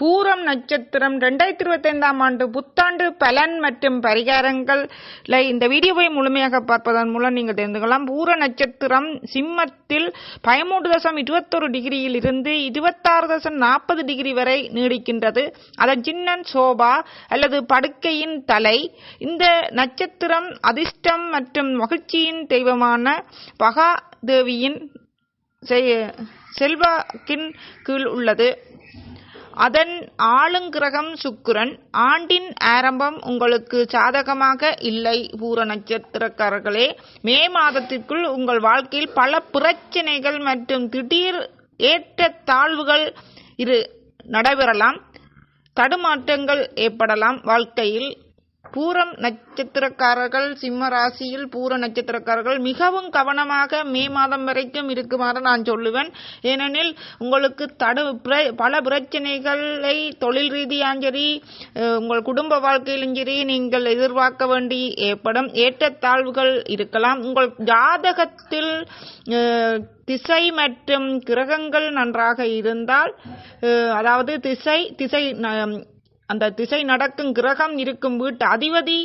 பூரம் நட்சத்திரம் ரெண்டாயிரத்தி இருபத்தி ஐந்தாம் ஆண்டு புத்தாண்டு பலன் மற்றும் பரிகாரங்களில் இந்த வீடியோவை முழுமையாக பார்ப்பதன் மூலம் நீங்கள் தெரிந்து கொள்ளலாம். பூர நட்சத்திரம் சிம்மத்தில் பதிமூன்று தசம் இருபத்தொரு டிகிரியில் இருந்து இருபத்தாறு தசம் நாற்பது டிகிரி வரை நீடிக்கின்றது. அதன் சின்னன் சோபா அல்லது படுக்கையின் தலை. இந்த நட்சத்திரம் அதிர்ஷ்டம் மற்றும் மகிழ்ச்சியின் தெய்வமான பகா தேவியின் செல்வாக்கின் கீழ் உள்ளது. அதன் ஆளுங்கிரகம் சுக்கிரன். ஆண்டின் ஆரம்பம் உங்களுக்கு சாதகமாக இல்லை பூர நட்சத்திரக்காரர்களே. மே மாதத்திற்குள் உங்கள் வாழ்க்கையில் பல பிரச்சனைகள் மற்றும் திடீர் ஏற்ற தாழ்வுகள் இரு நடைபெறலாம். தடுமாற்றங்கள் ஏற்படலாம். வாழ்க்கையில் பூரம் நட்சத்திரக்காரர்கள் சிம்ம ராசியில் பூர நட்சத்திரக்காரர்கள் மிகவும் கவனமாக மே மாதம் வரைக்கும் இருக்குமாறு நான் சொல்லுவேன். ஏனெனில் உங்களுக்கு தடு பிர- பல பிரச்சனைகளை தொழில் ரீதியாலும் சரி உங்கள் குடும்ப வாழ்க்கையிலும் சரி நீங்கள் எதிர்பார்க்க வேண்டி ஏற்படும் ஏற்றத்தாழ்வுகள் இருக்கலாம். உங்கள் ஜாதகத்தில் திசை மற்றும் கிரகங்கள் நன்றாக இருந்தால் அதாவது திசை திசை அந்த திசை நடக்கும் கிரகம் இருக்கும் வீட்டு அதிபதி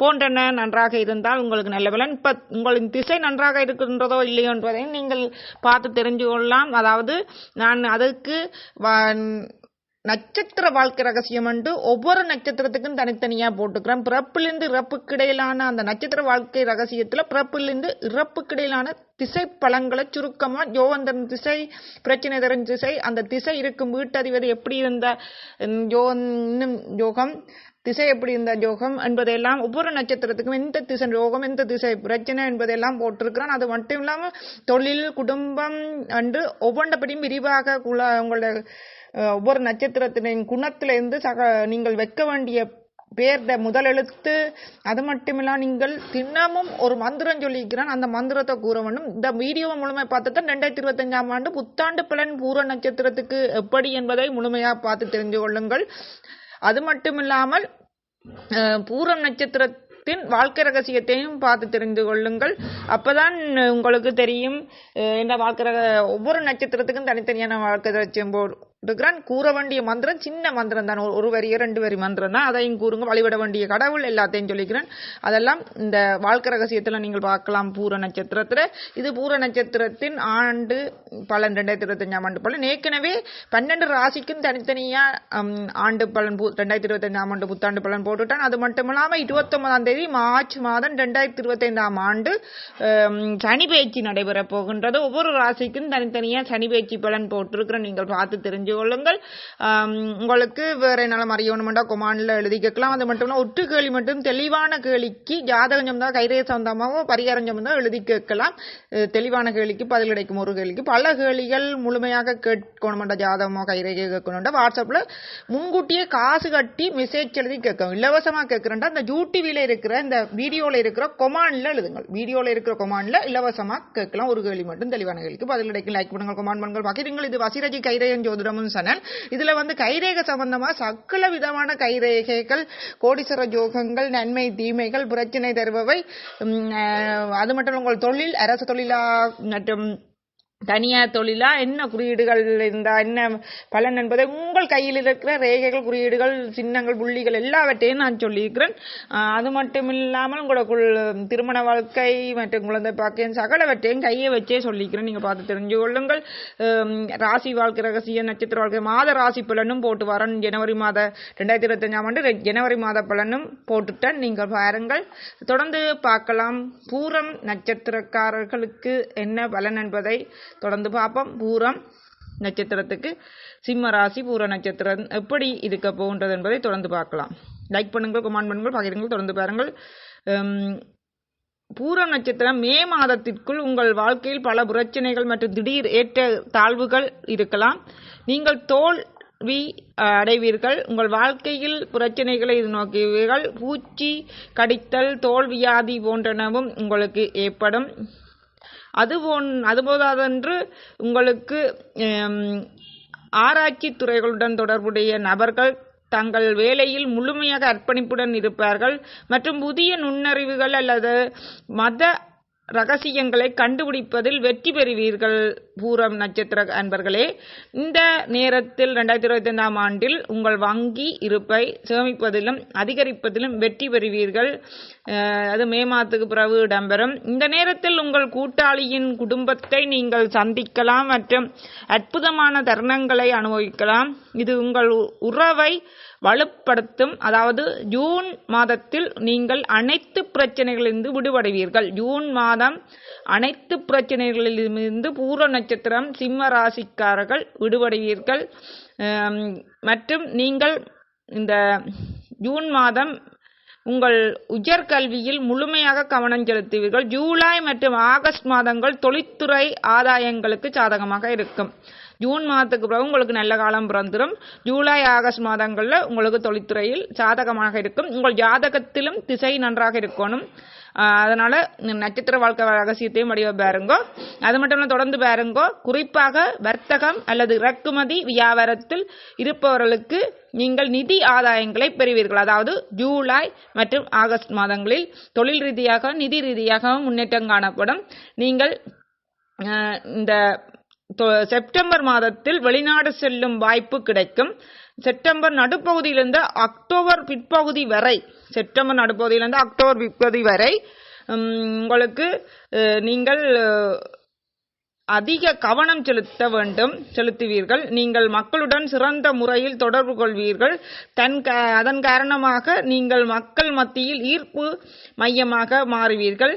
போன்றன நன்றாக இருந்தால் உங்களுக்கு நல்ல பலன். இப்ப உங்களின் திசை நன்றாக இருக்கின்றதோ இல்லையோ என்பதை நீங்கள் பார்த்து தெரிஞ்சு கொள்ளலாம். அதாவது நான் அதற்கு நட்சத்திர வாழ்க்கை ரகசியம் என்று ஒவ்வொரு நட்சத்திரத்துக்கும் தனித்தனியா போட்டுக்கிறேன் பிறப்பிலிருந்து இறப்புக்கு இடையிலான அந்த நட்சத்திர வாழ்க்கை ரகசியத்துல பிறப்பிலிருந்து இறப்புக்கு இடையிலான திசை பலங்களை சுருக்கமா யோகந்தன் திசை பிரச்சனை தரும் திசை அந்த திசை இருக்கும் வீட்டதிபதி எப்படி இருந்த யோ- இன்னும் யோகம் திசை எப்படி இருந்த யோகம் என்பதையெல்லாம் ஒவ்வொரு நட்சத்திரத்துக்கும் எந்த திசை யோகம் எந்த திசை பிரச்சனை என்பதையெல்லாம் போட்டிருக்கிறான். அது மட்டும் இல்லாமல் தொழில் குடும்பம் என்று ஒவ்வொன்றபடியும் விரிவாக உங்களோட ஒவ்வொரு நட்சத்திரத்தின் குணத்திலிருந்து சக நீங்கள் வைக்க வேண்டிய பேர்த முதல் எழுத்து அது மட்டுமில்லா நீங்கள் தினமும் ஒரு மந்திரம் சொல்லியிருக்கிறான். அந்த மந்திரத்தை கூற வேண்டும். இந்த வீடியோவை முழுமையாக பார்த்து தான் ரெண்டாயிரத்தி இருபத்தஞ்சாம் ஆண்டு புத்தாண்டு பலன் பூர நட்சத்திரத்துக்கு எப்படி என்பதை முழுமையாக பார்த்து தெரிந்து கொள்ளுங்கள். அது மட்டுமில்லாமல் இல்லாமல் பூரம் நட்சத்திரத்தின் வாழ்க்கை ரகசியத்தையும் பார்த்து தெரிந்து கொள்ளுங்கள். அப்பதான் உங்களுக்கு தெரியும் இந்த வாழ்க்கை ரக- ஒவ்வொரு நட்சத்திரத்துக்கும் தனித்தனியான வாழ்க்கை ரகசியம் போட்டுக்கிறான் கூற வேண்டிய மந்திரம் சின்ன மந்திரம் தான். ஒரு- வரி ரெண்டு வரி மந்திரம் தான். அதையும் கூறுங்க வழிபட வேண்டிய கடவுள் எல்லாத்தையும் சொல்லிக்கிறேன். அதெல்லாம் இந்த வாழ்க்கை ரகசியத்தில் நீங்கள் பார்க்கலாம். பூர நட்சத்திரத்தில். இது பூர நட்சத்திரத்தின் ஆண்டு பலன் ரெண்டாயிரத்தி இருபத்தஞ்சாம் ஆண்டு பலன். ஏற்கனவே பன்னெண்டு ராசிக்கும் தனித்தனியாக ஆண்டு பலன் பூ- ரெண்டாயிரத்தி இருபத்தஞ்சாம் ஆண்டு புத்தாண்டு பலன் போட்டுவிட்டான் அது மட்டும் இல்லாமல் இருபத்தொன்பதாம் தேதி மார்ச் மாதம் ரெண்டாயிரத்தி இருபத்தைந்தாம் ஆண்டு சனி பயிற்சி நடைபெற போகின்றது. ஒவ்வொரு ராசிக்கும் தனித்தனியாக சனி பயிற்சி பலன் போட்டிருக்கிறேன். நீங்கள் பார்த்து தெரிஞ்சு கொள்ளுங்கள் உங்களுக்கு வேற என்னால் அறியணுமெண்டா கொமான்ல எழுதி கேட்கலாம். அது மட்டும் இல்ல ஒற்று கேள்வி மட்டும் தெளிவான கேள்விக்கு ஜாதகம் சம்பந்தா கைரேக சம்பந்தமாவோ பரிகாரம் சம்பந்தம் எழுதி கேட்கலாம். தெளிவான கேள்விக்கு பதில் கிடைக்கும் ஒரு கேள்விக்கு. பல கேள்விகள் முழுமையாக கேட்கணுமெண்டா ஜாதகமோ கைரேகை கேட்கணும்டா வாட்ஸ்அப்ல முன்கூட்டியே காசு கட்டி மெசேஜ் எழுதி கேட்கணும் இலவசமா கேட்குறேன்டா இந்த யூடிவில இருக்கிற இந்த வீடியோல இருக்கிற கொமான்ல எழுதுங்கள். வீடியோல இருக்கிற கொமான்ல இலவசமா கேட்கலாம். ஒரு கேள்வி மட்டும் தெளிவான கேள்விக்கு பதில் கிடைக்கும். லைக் பண்ணுங்கள் கொமான் பண்ணுங்கள். பகிருங்கள். இது வசிரஜி கைரேகன் ஜோதிடமும் இதுல வந்து கைரேக சம்பந்தமா சக்கல விதமான கைரேகைகள் கோடீஸ்வர ஜோகங்கள் நன்மை தீமைகள் பிரச்சனை தருபவை. உம், அது மட்டும் உங்கள் தொழில் அரசு தொழிலா மற்றும் தனியார் தொழிலா? என்ன குறியீடுகள் இருந்தா? என்ன பலன் என்பதை உங்கள் கையில் இருக்கிற ரேகைகள் குறியீடுகள் சின்னங்கள் புள்ளிகள் எல்லாவற்றையும் நான் சொல்லியிருக்கிறேன். அது மட்டும் இல்லாமல் உங்களோட திருமண வாழ்க்கை மற்றும் குழந்தை பாக்கியம் சகலவற்றையும் கையை வச்சே சொல்லிக்கிறேன் நீங்க பார்த்து தெரிஞ்சு கொள்ளுங்கள். ராசி வாழ்க்கை ரகசிய நட்சத்திர வாழ்க்கை மாத ராசி பலனும் போட்டு வரேன். ஜனவரி மாத ரெண்டாயிரத்தி இருபத்தஞ்சாம் ஆண்டு ஜனவரி மாத பலனும் போட்டுட்டேன் நீங்கள் பாருங்கள். தொடர்ந்து பார்க்கலாம். பூரம் நட்சத்திரக்காரர்களுக்கு என்ன பலன் என்பதை தொடர்ந்து பார்ப்போம். பூரம் நட்சத்திரத்துக்கு சிம்ம ராசி பூர நட்சத்திரம் எப்படி இருக்க போகின்றது என்பதை தொடர்ந்து பார்க்கலாம். லைக் பண்ணுங்கள் கமெண்ட் பண்ணுங்கள் பகிருங்கள் தொடர்ந்து பாருங்கள். உம், பூரம் நட்சத்திரம் மே மாதத்திற்குள் உங்கள் வாழ்க்கையில் பல பிரச்சனைகள் மற்றும் திடீர் ஏற்ற தாழ்வுகள் இருக்கலாம். நீங்கள் தோல்வி அஹ், அடைவீர்கள். உங்கள் வாழ்க்கையில் பிரச்சனைகளை நோக்குவீர்கள் பூச்சி கடித்தல் தோல் வியாதி போன்றனவும் உங்களுக்கு ஏற்படும். அதுபோன் அதுபோதாதென்று உங்களுக்கு ஆராய்ச்சி துறைகளுடன் தொடர்புடைய நபர்கள் தங்கள் வேலையில் முழுமையாக அர்ப்பணிப்புடன் இருப்பார்கள். மற்றும் புதிய நுண்ணறிவுகள் அல்லது மத ரகசியங்களை கண்டுபிடிப்பதில் வெற்றி பெறுவீர்கள் பூரம் நட்சத்திர அன்பர்களே. இந்த நேரத்தில் ரெண்டாயிரத்தி இருபத்தி ஐந்தாம் ஆண்டில் உங்கள் வங்கி இருப்பை சேமிப்பதிலும் அதிகரிப்பதிலும் வெற்றி பெறுவீர்கள். அது மே மாதத்துக்கு பிறகு இடம்பெறும். இந்த நேரத்தில் உங்கள் கூட்டாளியின் குடும்பத்தை நீங்கள் சந்திக்கலாம் மற்றும் அற்புதமான தருணங்களை அனுபவிக்கலாம். இது உங்கள் உறவை வலுப்படுத்தும் அதாவது ஜூன் மாதத்தில் நீங்கள் அனைத்து பிரச்சனைகளிலிருந்து விடுபடுவீர்கள். ஜூன் மாதம் அனைத்து பிரச்சனைகளிலிருந்து பூர நட்சத்திரம் சிம்ம ராசிக்காரர்கள் விடுபடுவீர்கள். மற்றும் நீங்கள் இந்த ஜூன் மாதம் உங்கள் உயர்கல்வியில் முழுமையாக கவனம் செலுத்துவீர்கள். ஜூலை மற்றும் ஆகஸ்ட் மாதங்கள் தொழில்துறை ஆதாயங்களுக்கு சாதகமாக இருக்கும். ஜூன் மாதத்துக்கு பிறகு உங்களுக்கு நல்ல காலம் பிறந்துடும் ஜூலை ஆகஸ்ட் மாதங்களில் உங்களுக்கு தொழில்துறையில் சாதகமாக இருக்கும். உங்கள் ஜாதகத்திலும் திசை நன்றாக இருக்கணும். அதனால நட்சத்திர வாழ்க்கை ரகசியத்தையும் வடிவ பாருங்கோ. அது மட்டும் இல்ல தொடர்ந்து பாருங்கோ. குறிப்பாக வர்த்தகம் அல்லது இறக்குமதி வியாபாரத்தில் இருப்பவர்களுக்கு நீங்கள் நிதி ஆதாயங்களை பெறுவீர்கள். அதாவது ஜூலை மற்றும் ஆகஸ்ட் மாதங்களில் தொழில் ரீதியாக நிதி ரீதியாக முன்னேற்றம் காணப்படும். நீங்கள் இந்த தொ- செப்டம்பர் மாதத்தில் வெளிநாடு செல்லும் வாய்ப்பு கிடைக்கும். செப்டம்பர் நடுப்பகுதியிலிருந்து அக்டோபர் பிற்பகுதி வரை செப்டம்பர் நடுப்பகுதியிலிருந்து அக்டோபர் பிற்பகுதி வரை உங்களுக்கு நீங்கள் அதிக கவனம் செலுத்த வேண்டும் செலுத்துவீர்கள். நீங்கள் மக்களுடன் சிறந்த முறையில் தொடர்பு கொள்வீர்கள். தன் அதன் காரணமாக நீங்கள் மக்கள் மத்தியில் ஈர்ப்பு மையமாக மாறுவீர்கள்.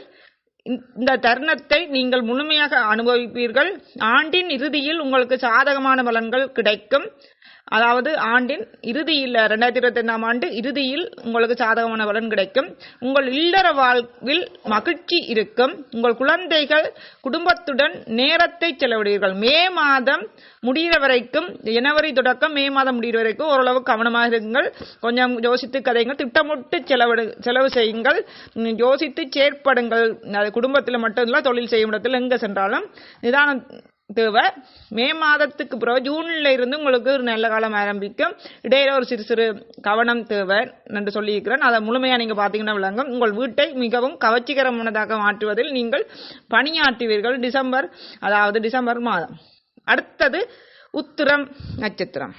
இந்த- இந்த தருணத்தை நீங்கள் முழுமையாக அனுபவிப்பீர்கள். ஆண்டின் இறுதியில் உங்களுக்கு சாதகமான பலன்கள் கிடைக்கும். அதாவது ஆண்டின் இறுதியில் ரெண்டாயிரத்தி இருபத்தி ஐந்தாம் ஆண்டு இறுதியில் உங்களுக்கு சாதகமான பலன் கிடைக்கும். உங்கள் இல்லற வாழ்வில் மகிழ்ச்சி இருக்கும். உங்கள் குழந்தைகள் குடும்பத்துடன் நேரத்தை செலவிடுவீர்கள். மே மாதம் முடிகிற வரைக்கும் ஜனவரி தொடக்கம் மே மாதம் முடிகிற வரைக்கும் ஓரளவு கவனமாக இருங்கள். கொஞ்சம் யோசித்து கதைங்கள் திட்டமிட்டு செலவிடு செலவு செய்யுங்கள். யோசித்து செயற்படுங்கள். அது குடும்பத்தில் மட்டும் இல்லை தொழில் செய்யும் இடத்தில் எங்கே சென்றாலும் நிதானம் தேவை மே மாதத்துக்கு பிறகு ஜூன்ல இருந்து உங்களுக்கு ஒரு நல்ல காலம் ஆரம்பிக்கும். இடையில ஒரு சிறு சிறு கவனம் தேவை என்று சொல்லியிருக்கிறேன். அதை முழுமையா நீங்க பாத்தீங்கன்னா விளங்கும். உங்கள் வீட்டை மிகவும் கவர்ச்சிகரமானதாக மாற்றுவதில் நீங்கள் பணியாற்றுவீர்கள் டிசம்பர் அதாவது டிசம்பர் மாதம். அடுத்தது உத்திரம் நட்சத்திரம்.